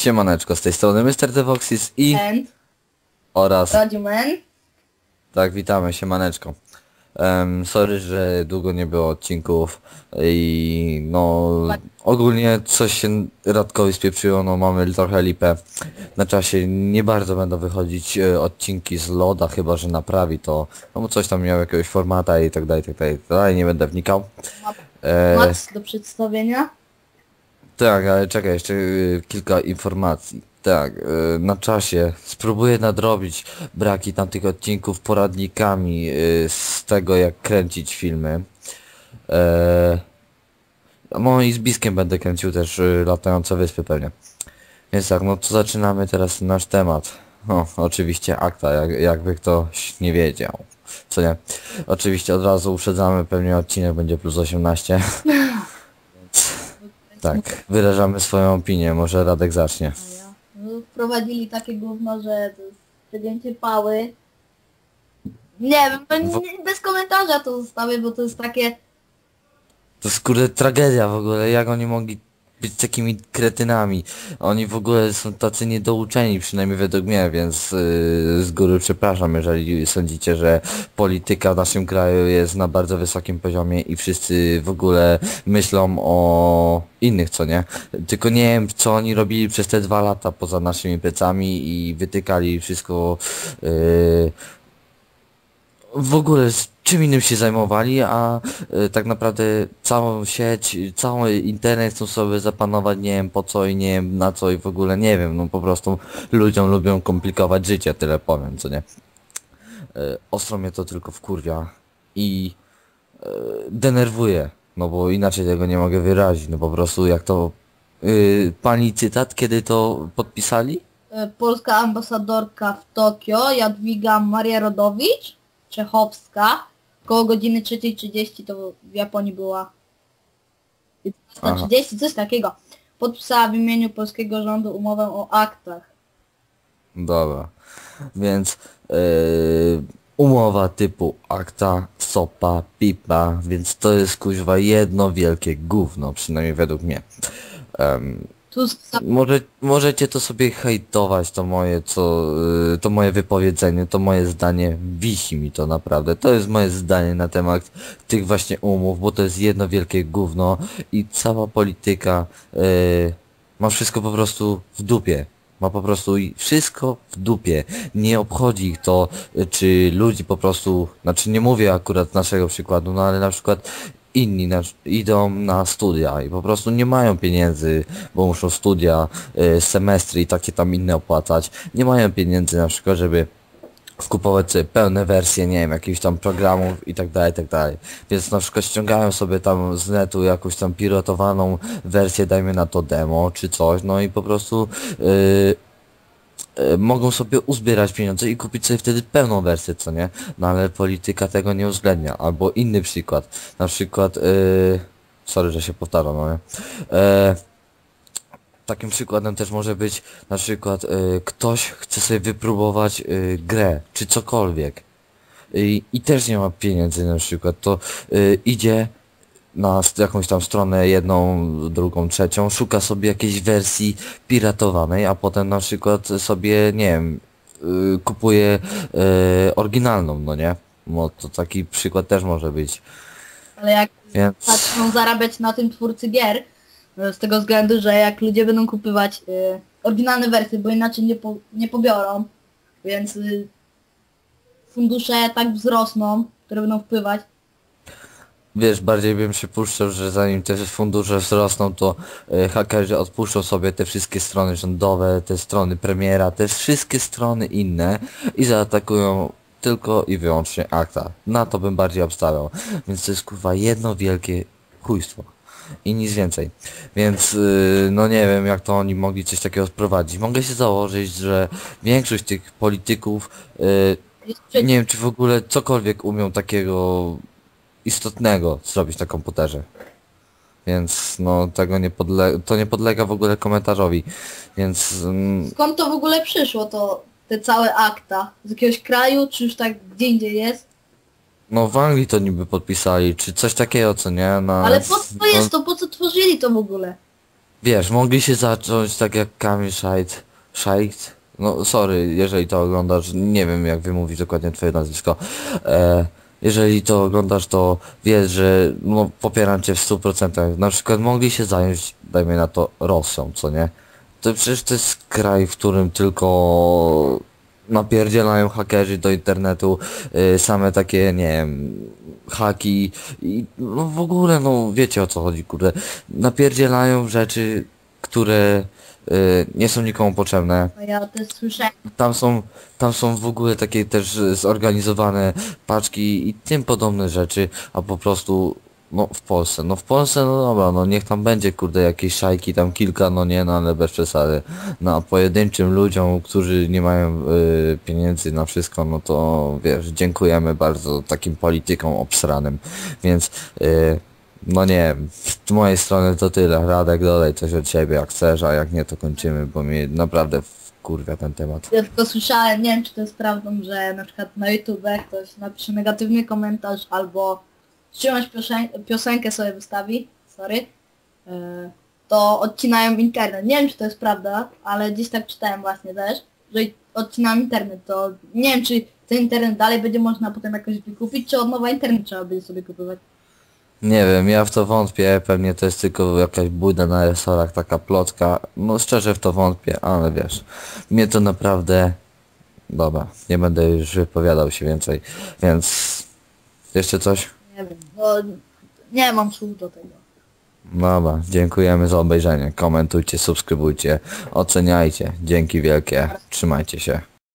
Siemaneczko, z tej strony Mr. Devoxis i And oraz... Tak, witamy, siemaneczko. Um, sorry, że długo nie było odcinków i no ogólnie coś się Radkowi spieprzyło, no mamy trochę lipę. Na czasie nie bardzo będą wychodzić e, odcinki z Loda, chyba że naprawi to, no bo coś tam miał jakiegoś formata i tak dalej, tak dalej, tak dalej, nie będę wnikał. E, Max do przedstawienia. Tak, ale czekaj, jeszcze y, kilka informacji. Tak, y, na czasie spróbuję nadrobić braki tamtych odcinków poradnikami y, z tego jak kręcić filmy. E, no i z Biskiem będę kręcił też latające wyspy pewnie. Więc tak, no to zaczynamy teraz nasz temat. Oczywiście akta, jak, jakby ktoś nie wiedział. Co nie? Oczywiście od razu uprzedzamy, pewnie odcinek będzie plus 18. Tak, wyrażamy swoją opinię, może Radek zacznie. No, Wprowadzili takie gówno, że to jest przegięcie pały. Nie wiem, no nie, bez komentarza to zostawię, bo to jest takie... To jest kurde tragedia w ogóle, jak oni mogli być takimi kretynami. Oni w ogóle są tacy niedouczeni, przynajmniej według mnie, więc yy, z góry przepraszam, jeżeli sądzicie, że polityka w naszym kraju jest na bardzo wysokim poziomie i wszyscy w ogóle myślą o innych, co nie? Tylko nie wiem, co oni robili przez te dwa lata poza naszymi plecami i wytykali wszystko yy, w ogóle czym innym się zajmowali, a e, tak naprawdę całą sieć, cały internet chcą sobie zapanować, nie wiem po co i nie wiem na co i w ogóle nie wiem, no po prostu ludziom lubią komplikować życie, tyle powiem, co nie. E, ostro mnie to tylko wkurwia i e, denerwuje, no bo inaczej tego nie mogę wyrazić, no po prostu jak to... y, pani cytat, kiedy to podpisali? Polska ambasadorka w Tokio, Jadwiga Maria Rodowicz, Czechowska, koło godziny 3.30 to w Japonii była Aha. 30, coś takiego. Podpisała w imieniu polskiego rządu umowę o aktach. Dobra. Więc yy, umowa typu akta, sopa, pipa, więc to jest kuźwa jedno wielkie gówno, przynajmniej według mnie. Em, Za- może, możecie to sobie hejtować, to moje, co, yy, to moje wypowiedzenie, to moje zdanie, wisi mi to naprawdę. To jest moje zdanie na temat tych właśnie umów, bo to jest jedno wielkie gówno i cała polityka yy, ma wszystko po prostu w dupie. Ma po prostu i wszystko w dupie. Nie obchodzi ich to, y, czy ludzi po prostu, znaczy nie mówię akurat naszego przykładu, no ale na przykład inni na, idą na studia i po prostu nie mają pieniędzy, bo muszą studia, y, semestry i takie tam inne opłacać. Nie mają pieniędzy na przykład, żeby kupować sobie pełne wersje, nie wiem, jakichś tam programów i tak dalej, i tak dalej. Więc na przykład ściągają sobie tam z netu jakąś tam pilotowaną wersję, dajmy na to demo czy coś, no i po prostu yy, mogą sobie uzbierać pieniądze i kupić sobie wtedy pełną wersję, co nie? No ale polityka tego nie uwzględnia. Albo inny przykład, na przykład, yy, sorry, że się powtarzam, no nie? Yy, Takim przykładem też może być na przykład y, ktoś chce sobie wypróbować y, grę, czy cokolwiek y, i też nie ma pieniędzy na przykład, to idzie na jakąś tam stronę jedną, drugą, trzecią, szuka sobie jakiejś wersji piratowanej, a potem na przykład sobie, nie wiem, y, kupuje y, oryginalną, no nie? No to taki przykład też może być, Ale jak więc... zaczną zarabiać na tym twórcy gier, e, z tego względu, że jak ludzie będą kupywać y, oryginalne wersje, bo inaczej nie, po, nie pobiorą, więc y, fundusze tak wzrosną, które będą wpływać. Wiesz, bardziej bym się puszczał, że zanim te fundusze wzrosną, to e, hakerzy odpuszczą sobie te wszystkie strony rządowe, te strony premiera, te wszystkie strony inne i zaatakują tylko i wyłącznie akta. Na to bym bardziej obstawiał. Więc to jest kurwa jedno wielkie chujstwo. I nic więcej. Więc yy, no nie wiem jak to oni mogli coś takiego sprowadzić. Mogę się założyć, że większość tych polityków przeciw- nie wiem, czy w ogóle cokolwiek umią takiego istotnego zrobić na komputerze. Więc no tego nie podle to nie podlega w ogóle komentarzowi. Więc mm, Skąd to w ogóle przyszło, to te całe akta? Z jakiegoś kraju, czy już tak gdzie indziej jest? no w Anglii to niby podpisali, czy coś takiego, co nie? No, Ale po co no, jest to? Po co tworzyli to w ogóle? Wiesz, mogli się zacząć tak jak Kamil Szajt, Szajt, no sorry, jeżeli to oglądasz, nie wiem jak wymówić dokładnie twoje nazwisko, e, jeżeli to oglądasz, to wiesz, że no, popieram cię w 100%. Na przykład mogli się zająć, dajmy na to, Rosją, co nie? To przecież to jest kraj, w którym tylko napierdzielają hakerzy do internetu, y, same takie, nie wiem, haki i no w ogóle, no wiecie o co chodzi, kurde. Napierdzielają rzeczy, które y, nie są nikomu potrzebne. Bo ja też słyszałem, Tam są, tam są w ogóle takie też y, zorganizowane paczki i tym podobne rzeczy, a po prostu no w Polsce, no w Polsce no dobra, no niech tam będzie kurde jakieś szajki, tam kilka, no nie, no ale bez przesady. No a pojedynczym ludziom, którzy nie mają y, pieniędzy na wszystko, no to wiesz, dziękujemy bardzo takim politykom obsranym, więc y, no nie, z mojej strony to tyle. Radek dodaj coś od siebie jak chcesz, a jak nie to kończymy, bo mnie naprawdę wkurwia ten temat. ja tylko słyszałem, nie wiem czy to jest prawdą, że na przykład na YouTube ktoś napisze negatywny komentarz albo czyjąś piosen piosenkę sobie wystawi, sorry, yy, to odcinają internet. Nie wiem czy to jest prawda, ale gdzieś tak czytałem właśnie też, że odcinają internet, to nie wiem czy ten internet dalej będzie można potem jakoś wykupić, czy od nowa internet trzeba będzie sobie kupować. Nie wiem, ja w to wątpię, pewnie to jest tylko jakaś bójda na resorach, taka plotka. No szczerze w to wątpię, ale wiesz, mnie to naprawdę... Dobra, nie będę już wypowiadał się więcej, więc... Jeszcze coś? Nie wiem, bo nie mam słów do tego. Dobra, dziękujemy za obejrzenie. Komentujcie, subskrybujcie, oceniajcie. Dzięki wielkie. Trzymajcie się.